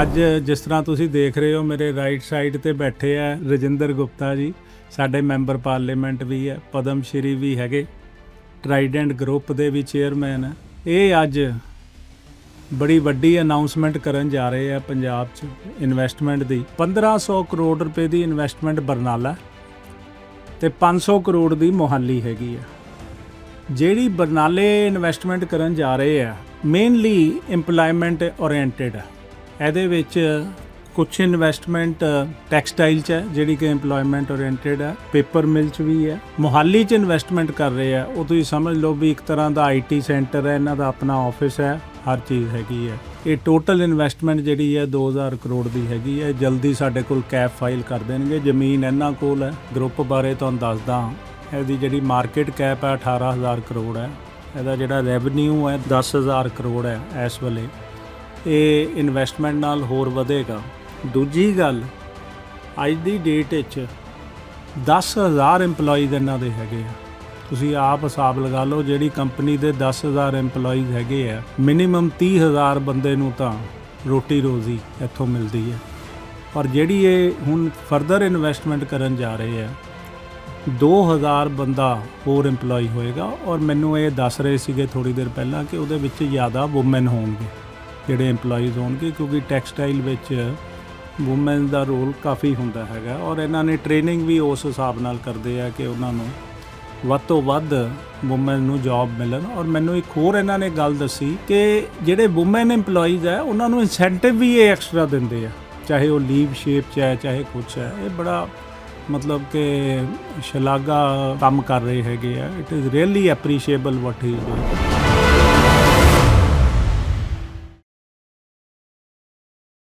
ਅੱਜ ਜਿਸ ਤਰ੍ਹਾਂ ਤੁਸੀਂ ਦੇਖ ਰਹੇ ਹੋ, ਮੇਰੇ ਰਾਈਟ ਸਾਈਡ ਤੇ ਬੈਠੇ ਆ ਰਜਿੰਦਰ ਗੁਪਤਾ ਜੀ। ਸਾਡੇ ਮੈਂਬਰ ਪਾਰਲੀਮੈਂਟ ਵੀ ਹੈ, ਪਦਮ ਸ਼੍ਰੀ ਵੀ ਹੈਗੇ। ਟਰਾਈਡੈਂਟ ਗਰੁੱਪ ਦੇ ਵੀ ਚੇਅਰਮੈਨ ਹੈ। ਇਹ ਅੱਜ ਬੜੀ ਵੱਡੀ ਅਨਾਉਂਸਮੈਂਟ ਕਰਨ ਜਾ ਰਹੇ ਆ ਪੰਜਾਬ 'ਚ ਇਨਵੈਸਟਮੈਂਟ ਦੀ। 1500 ਕਰੋੜ ਰੁਪਏ ਦੀ ਇਨਵੈਸਟਮੈਂਟ ਬਰਨਾਲਾ ਤੇ 500 ਕਰੋੜ ਦੀ ਮੋਹਾਲੀ ਹੈਗੀ ਆ। ਜਿਹੜੀ ਬਰਨਾਲੇ ਇਨਵੈਸਟਮੈਂਟ ਕਰਨ ਜਾ ਰਹੇ ਆ ਮੇਨਲੀ EMPLOYMENT ਓਰੀਐਂਟਡ ਹੈ ਇਹਦੇ ਵਿੱਚ ਕੁਝ ਇਨਵੈਸਟਮੈਂਟ ਟੈਕਸਟਾਈਲ ਚ ਹੈ, ਜਿਹੜੀ ਕਿ EMPLOYMENT ਓਰੀਐਂਟਡ ਹੈ। ਪੇਪਰ ਮਿਲ ਚ ਵੀ ਹੈ। ਮੋਹਾਲੀ ਚ ਇਨਵੈਸਟਮੈਂਟ ਕਰ ਰਹੇ ਆ ਉਹ ਤੁਸੀਂ ਸਮਝ ਲਓ ਵੀ ਇੱਕ ਤਰ੍ਹਾਂ ਦਾ ਆਈਟੀ ਸੈਂਟਰ ਹੈ। ਇਹਨਾਂ ਦਾ ਆਪਣਾ ਆਫਿਸ ਹੈ। ਹਰ ਚੀਜ਼ ਹੈਗੀ ਹੈ। ਇਹ ਟੋਟਲ ਇਨਵੈਸਟਮੈਂਟ ਜਿਹੜੀ ਹੈ 2000 ਕਰੋੜ ਦੀ ਹੈਗੀ ਹੈ। ਜਲਦੀ ਸਾਡੇ ਕੋਲ ਕੈਪ ਫਾਈਲ ਕਰ ਦੇਣਗੇ। ਜ਼ਮੀਨ ਇਹਨਾਂ ਕੋਲ ਹੈ। ਗਰੁੱਪ ਬਾਰੇ ਤੁਹਾਨੂੰ ਦੱਸਦਾ ਇਹਦੀ ਜਿਹੜੀ ਮਾਰਕੀਟ ਕੈਪ ਹੈ 18000 ਕਰੋੜ ਹੈ। ਇਹਦਾ ਜਿਹੜਾ ਰੈਵਨਿਊ ਹੈ 10000 ਕਰੋੜ ਹੈ ਇਸ ਵੇਲੇ। ਇਹ ਇਨਵੈਸਟਮੈਂਟ ਨਾਲ ਹੋਰ ਵਧੇਗਾ। ਦੂਜੀ ਗੱਲ, ਅੱਜ ਦੀ ਡੇਟ ਵਿੱਚ 10000 EMPLOYEES ਇਹਨਾਂ ਦੇ ਹੈਗੇ ਆ। ਤੁਸੀਂ ਆਪ ਹਿਸਾਬ ਲਗਾ ਲਓ, ਜਿਹੜੀ ਕੰਪਨੀ ਦੇ 10000 EMPLOYEES ਹੈਗੇ ਆ ਮਿਨੀਮਮ 30000 ਬੰਦੇ ਨੂੰ ਤਾਂ ਰੋਟੀ ਰੋਜ਼ੀ ਇੱਥੋਂ ਮਿਲਦੀ ਹੈ। ਪਰ ਜਿਹੜੀ ਇਹ ਹੁਣ ਫਰਦਰ ਇਨਵੈਸਟਮੈਂਟ ਕਰਨ ਜਾ ਰਹੇ ਆ 2000 ਬੰਦਾ ਹੋਰ EMPLOYE ਹੋਏਗਾ। ਔਰ ਮੈਨੂੰ ਇਹ ਦੱਸ ਰਹੇ ਸੀਗੇ ਥੋੜੀ ਦੇਰ ਪਹਿਲਾਂ ਕਿ ਉਹਦੇ ਵਿੱਚ ਜ਼ਿਆਦਾ ਔਮਨ ਹੋਣਗੇ। ਜਿਹੜੇ EMPLOYEES ਹੋਣਗੇ, ਕਿਉਂਕਿ ਟੈਕਸਟਾਈਲ ਵਿੱਚ ਔਮਨ ਦਾ ਰੋਲ ਕਾਫੀ ਹੁੰਦਾ ਹੈਗਾ ਔਰ ਇਹਨਾਂ ਨੇ ਟ੍ਰੇਨਿੰਗ ਵੀ ਉਸ ਹਿਸਾਬ ਨਾਲ ਕਰਦੇ ਆ ਕਿ ਉਹਨਾਂ ਨੂੰ ਵੱਧ ਤੋਂ ਵੱਧ ਔਮਨ ਨੂੰ ਜੌਬ ਮਿਲਣ। ਔਰ ਮੈਨੂੰ ਇੱਕ ਹੋਰ ਇਹਨਾਂ ਨੇ ਗੱਲ ਦੱਸੀ ਕਿ ਜਿਹੜੇ ਔਮਨ EMPLOYEES ਹੈ ਉਹਨਾਂ ਨੂੰ ਇਨਸੈਂਟਿਵ ਵੀ ਇਹ ਐਕਸਟਰਾ ਦਿੰਦੇ ਆ। ਚਾਹੇ ਉਹ ਲੀਵ ਸ਼ੇਪ ਚ ਹੈ ਚਾਹੇ ਕੁਛ ਹੈ ਇਹ ਬੜਾ ਮਤਲਬ ਕਿ ਸ਼ਲਾਘਾ ਕੰਮ ਕਰ ਰਹੇ ਹੈਗੇ ਆ। It is really appreciable what he is doing